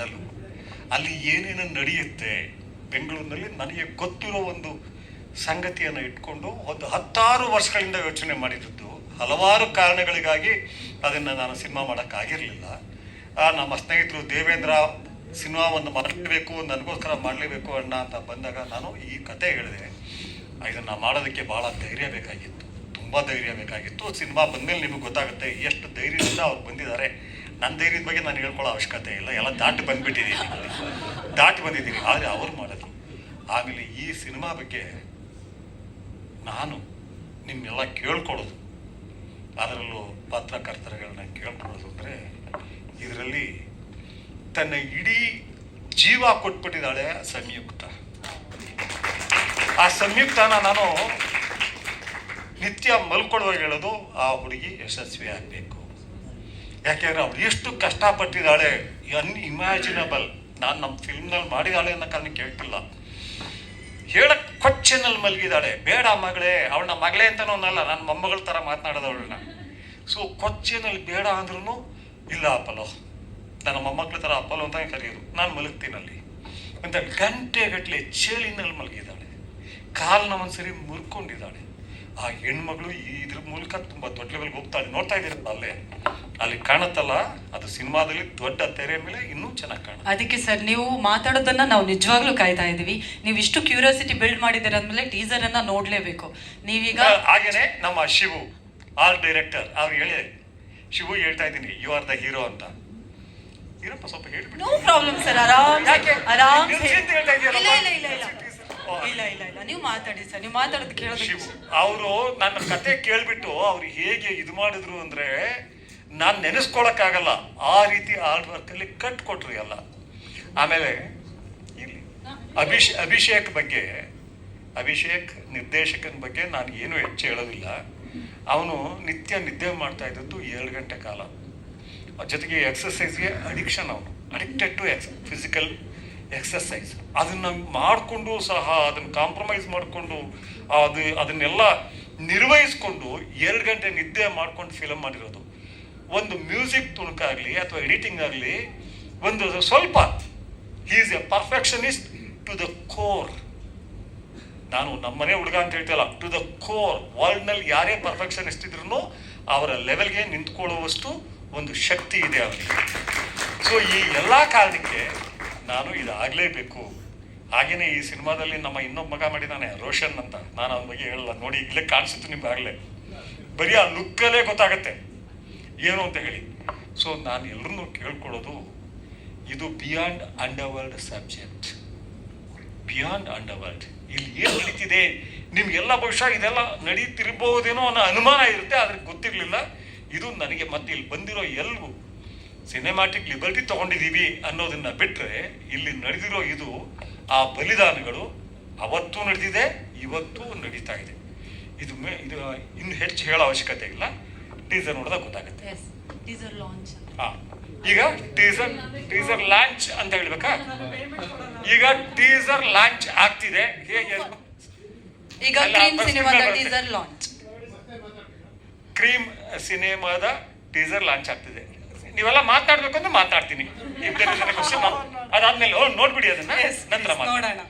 ಮಾಡಲು. ಅಲ್ಲಿ ಏನೇನು ನಡೆಯುತ್ತೆ ಬೆಂಗಳೂರಿನಲ್ಲಿ ನನಗೆ ಗೊತ್ತಿರೋ ಒಂದು ಸಂಗತಿಯನ್ನು ಇಟ್ಕೊಂಡು ಒಂದು ಹತ್ತಾರು ವರ್ಷಗಳಿಂದ ಯೋಚನೆ ಮಾಡಿದ್ದು. ಹಲವಾರು ಕಾರಣಗಳಿಗಾಗಿ ಅದನ್ನು ನಾನು ಸಿನಿಮಾ ಮಾಡೋಕ್ಕಾಗಿರಲಿಲ್ಲ. ನಮ್ಮ ಸ್ನೇಹಿತರು ದೇವೇಂದ್ರ ಸಿನಿಮಾವನ್ನು ಮಾಡಲೇಬೇಕು, ನನಗೋಸ್ಕರ ಮಾಡಲೇಬೇಕು ಅಣ್ಣ ಅಂತ ಬಂದಾಗ ನಾನು ಈ ಕತೆ ಹೇಳಿದೆ. ಇದನ್ನು ಮಾಡೋದಕ್ಕೆ ಭಾಳ ಧೈರ್ಯ ಬೇಕಾಗಿತ್ತು. ತುಂಬ ಧೈರ್ಯ ಬೇಕಾಗಿತ್ತು. ಸಿನಿಮಾ ಬಂದಮೇಲೆ ನಿಮಗೆ ಗೊತ್ತಾಗುತ್ತೆ ಎಷ್ಟು ಧೈರ್ಯದಿಂದ ಅವ್ರು ಬಂದಿದ್ದಾರೆ. ನನ್ನ ಧೈರ್ಯದ ಬಗ್ಗೆ ನಾನು ಹೇಳ್ಕೊಳ್ಳೋ ಅವಶ್ಯಕತೆ ಇಲ್ಲ. ಎಲ್ಲ ದಾಟಿ ಬಂದ್ಬಿಟ್ಟಿದ್ದೀನಿ ದಾಟಿ ಬಂದಿದ್ದೀನಿ ಆದರೆ ಅವ್ರು ಮಾಡೋದು. ಆಮೇಲೆ ಈ ಸಿನಿಮಾ ಬಗ್ಗೆ ನಾನು ನಿಮ್ಮೆಲ್ಲ ಕೇಳ್ಕೊಳ್ಳೋದು. ಅದರಲ್ಲೂ ಪತ್ರಕರ್ತರುಗಳನ್ನ ಕೇಳ್ಕೊಳ್ಳೋದು ಅಂದರೆ ಇದರಲ್ಲಿ ತನ್ನ ಇಡೀ ಜೀವ ಕೊಟ್ಬಿಟ್ಟಿದ್ದಾಳೆ ಸಂಯುಕ್ತ. ಆ ಸಂಯುಕ್ತನ ನಾನು ನಿತ್ಯ ಮಲ್ಕೊಳ್ಳುವಾಗ ಹೇಳೋದು, ಆ ಹುಡುಗಿ ಯಶಸ್ವಿ ಆಗಬೇಕು ಯಾಕೆಂದ್ರೆ ಅವಳು ಎಷ್ಟು ಕಷ್ಟಪಟ್ಟಿದ್ದಾಳೆ ಅನ್ಇಮ್ಯಾಜಿನಬಲ್ ನಾನು ನಮ್ಮ ಫಿಲ್ಮ್ನಲ್ಲಿ ಮಾಡಿದಾಳೆ ಅನ್ನೋ ಕಾರಣ ಕೇಳ್ತಿಲ್ಲ ಹೇಳಕ್ ಕೊಚ್ಚಿನಲ್ಲಿ ಮಲಗಿದಾಳೆ ಬೇಡ ಮಗಳೇ, ಅವಳನ್ನ ಮಗಳೇ ಅಂತನೂ ಅನ್ನಲ್ಲ ನನ್ನ ಮೊಮ್ಮಗಳ ಥರ ಮಾತನಾಡೋದು ಅವಳನ್ನ ಸೊ ಕೊಚ್ಚಿನಲ್ಲಿ ಬೇಡ ಅಂದ್ರೂ ಇಲ್ಲ ಅಪಲೋ. ನನ್ನ ಮೊಮ್ಮಕ್ಳ ಥರ ಅಪಲೋ ಅಂತ ಕರೆಯೋದು. ನಾನು ಮಲಗ್ತೀನಲ್ಲಿ ಅಂತ ಗಂಟೆಗಟ್ಟಲೆ ಚೇಳಿನಲ್ಲಿ ಮಲಗಿದ್ದಾಳೆ. ಕಾಲನ್ನ ಒಂದ್ಸರಿ ಮುರ್ಕೊಂಡಿದ್ದಾಳೆ. ಆ ಹೆಣ್ಮಗಳು ಇದ್ರ ಮೂಲಕ ತುಂಬಾ ದೊಡ್ಡ ಲೆವೆಲ್ಗೆ ಹೋಗ್ತಾಳೆ. ನೋಡ್ತಾ ಇದ್ದೀರಲ್ಲ ಅಲ್ಲೇ? ಅಲ್ಲಿ ಕಾಣುತ್ತಲ್ಲ ಅದು ಸಿನಿಮಾದಲ್ಲಿ ದೊಡ್ಡ ತೆರೆ ಮೇಲೆ ಇನ್ನೂ ಚೆನ್ನಾಗಿ ಕಾಣುತ್ತೆ. ಅದಕ್ಕೆ ಸರ್ ನೀವು ಮಾತಾಡೋದನ್ನ ನಾವು ನಿಜವಾಗ್ಲೂ ಕಾಯ್ತಾ ಇದೀವಿ ನೀವು ಇಷ್ಟು ಕ್ಯೂರಿಯಾಸಿಟಿ ಬಿಲ್ಡ್ ಮಾಡಿದ್ದೀರ ಅಂದ್ಮೇಲೆ ಟೀಸರ್ ಅನ್ನ ನೋಡ್ಲೇಬೇಕು. ನೀವೀಗ ಹಾಗೇನೆ ನಮ್ಮ ಶಿವು ಆರ್ ಡೈರೆಕ್ಟರ್ ಅವ್ರು ಹೇಳಿ ಶಿವು ಹೇಳ್ತಾ ಇದ್ದೀನಿ ಯು ಆರ್ ದ ಹೀರೋ ಅಂತ. ಇರಪ್ಪ ಸ್ವಲ್ಪ ಹೇಳ್ಬಿಡಿ. ನೋ ಪ್ರಾಬ್ಲಮ್ ಸರ್ ಆರಾಮ್ ಯಾಕೆ? ಆರಾಮ್ ನೀವು ಚಿಂತೆ ಹೇಳ್ತಾ ಇದೆಯಲ್ಲಪ್ಪ. ಇಲ್ಲ ಇಲ್ಲ ಇಲ್ಲ ಇಲ್ಲ. ಇಲ್ಲ ಇಲ್ಲ ಇಲ್ಲ ನೀವು ಮಾತಾಡಿ ಸರ್ ನೀವು ಮಾತಾಡೋದು ಕೇಳೋದು ಶಿವು ಅವರು ನನ್ನ ಕತೆ ಕೇಳ್ಬಿಟ್ಟು ಅವ್ರು ಹೇಗೆ ಇದು ಮಾಡಿದ್ರು ಅಂದ್ರೆ ನಾನು ನೆನೆಸ್ಕೊಳಕ್ಕಾಗಲ್ಲ. ಆ ರೀತಿ ಆರ್ಟ್ ವರ್ಕ್ ಅಲ್ಲಿ ಕಟ್ ಕೊಟ್ರಿ ಎಲ್ಲ. ಆಮೇಲೆ ಇಲ್ಲಿ ಅಭಿಷ್, ಅಭಿಷೇಕ್ ಬಗ್ಗೆ, ಅಭಿಷೇಕ್ ನಿರ್ದೇಶಕನ ಬಗ್ಗೆ ನಾನು ಏನು ಹೆಚ್ಚು ಹೇಳೋದಿಲ್ಲ. ಅವನು ನಿತ್ಯ ನಿದ್ದೆ ಮಾಡ್ತಾ ಇದ್ದದ್ದು ಏಳು ಗಂಟೆ ಕಾಲ. ಜೊತೆಗೆ ಎಕ್ಸಸೈಸ್ಗೆ ಅಡಿಕ್ಷನ್ ಅವನು. Addicted to ex physical exercise ಅದನ್ನ ಮಾಡಿಕೊಂಡು ಸಹ, ಅದನ್ನ ಕಾಂಪ್ರಮೈಸ್ ಮಾಡಿಕೊಂಡು, ಅದು, ಅದನ್ನೆಲ್ಲ ನಿರ್ವಹಿಸ್ಕೊಂಡು ಎರಡು ಗಂಟೆ ನಿದ್ದೆ ಮಾಡ್ಕೊಂಡು ಫಿಲಮ್ ಮಾಡಿರೋದು. ಒಂದು ಮ್ಯೂಸಿಕ್ ತುಣುಕಾಗಲಿ ಅಥವಾ ಎಡಿಟಿಂಗ್ ಆಗಲಿ, ಒಂದು ಸ್ವಲ್ಪ is a perfectionist to the core ನಾನು ನಮ್ಮನೆ ಹುಡುಗ ಅಂತ ಹೇಳ್ತಿಲ್ಲ ಟು ದ ಕೋರ್ ವರ್ಲ್ಡ್ನಲ್ಲಿ ಯಾರೇ ಪರ್ಫೆಕ್ಷನಿಸ್ಟ್ ಇದ್ರು ಅವರ ಲೆವೆಲ್ಗೆ ನಿಂತ್ಕೊಳ್ಳುವಷ್ಟು ಒಂದು ಶಕ್ತಿ ಇದೆ ಅವರಿಗೆ. ಸೊ ಈ ಎಲ್ಲ ಕಾರಣಕ್ಕೆ ನಾನು ಇದಾಗಲೇಬೇಕು. ಹಾಗೆಯೇ ಈ ಸಿನಿಮಾದಲ್ಲಿ ನಮ್ಮ ಇನ್ನೊಬ್ಬ ಮಗ ಮಾಡಿದ್ದಾನೆ, ರೋಷನ್ ಅಂತ. ನಾನು ಅವನ ಬಗ್ಗೆ ಹೇಳಲ್ಲ, ನೋಡಿ ಇಲ್ಲೇ ಕಾಣಿಸುತ್ತೆ ನಿಮ್ಗೆ ಆಗಲೇ. ಬರೀ ಆ ಲುಕ್ಕಲ್ಲೇ ಗೊತ್ತಾಗತ್ತೆ. ಏನು ಅಂತ ಹೇಳಿ. ಸೊ ನಾನು ಎಲ್ಲರನ್ನೂ ಕೇಳ್ಕೊಳ್ಳೋದು, ಇದು beyond underworld subject beyond underworld ಇಲ್ಲಿ ಏನು ನಡೀತಿದೆ? ನಿಮ್ಗೆಲ್ಲ ಬಹುಶಃ ಇದೆಲ್ಲ ನಡೀತಿರ್ಬಹುದೇನೋ ಅನ್ನೋ ಅನುಮಾನ ಇರುತ್ತೆ, ಆದರೆ ಗೊತ್ತಿರಲಿಲ್ಲ. ಇದು ನನಗೆ ಮತ್ತೆ ಇಲ್ಲಿ ಬಂದಿರೋ ಎಲ್ಲವೂ ಸಿನಿಮಾಟಿಕ್ ಲಿಬರ್ಟಿ ತಗೊಂಡಿದ್ದೀವಿ ಅನ್ನೋದನ್ನ ಬಿಟ್ಟರೆ ಇಲ್ಲಿ ನಡೆದಿರೋ ಇದು, ಆ ಬಲಿದಾನಗಳು ಅವತ್ತೂ ನಡೆದಿದೆ, ಇವತ್ತೂ ನಡೀತಾ ಇದೆ. ಇದು ಇದು ಇನ್ನು ಹೆಚ್ಚು ಹೇಳೋ ಅವಶ್ಯಕತೆ ಇಲ್ಲ. ಟೀಸರ್ ನೋಡಿದಾಗ ಗೊತ್ತಾಗುತ್ತೆ. ಎಸ್ ಟೀಸರ್ ಲಾಂಚ್ ಹಾ ಈಗ ಟೀಸರ್ ಟೀಸರ್ ಲಾಂಚ್ ಅಂತ ಹೇಳ್ಬೇಕಾ? ಈಗ ಟೀಸರ್ ಲಾಂಚ್ ಆಗ್ತಿದೆ. ಹೇಗೆ ಈಗ ಕ್ರೀಮ್ ಸಿನಿಮಾದ ಟೀಸರ್ ಲಾಂಚ್ ಕ್ರೀಮ್ ಸಿನಿಮಾದ ಟೀಸರ್ ಲಾಂಚ್ ಆಗ್ತಿದೆ. ನೀವೆಲ್ಲ ಮಾತಾಡ್ಬೇಕು ಅಂದ್ರೆ ಮಾತಾಡ್ತೀನಿ. ಅದಾದ್ಮೇಲೆ ನೋಡ್ಬಿಡಿ ಅದನ್ನ. ನಂತರ ಮಾತಾಡೋಣ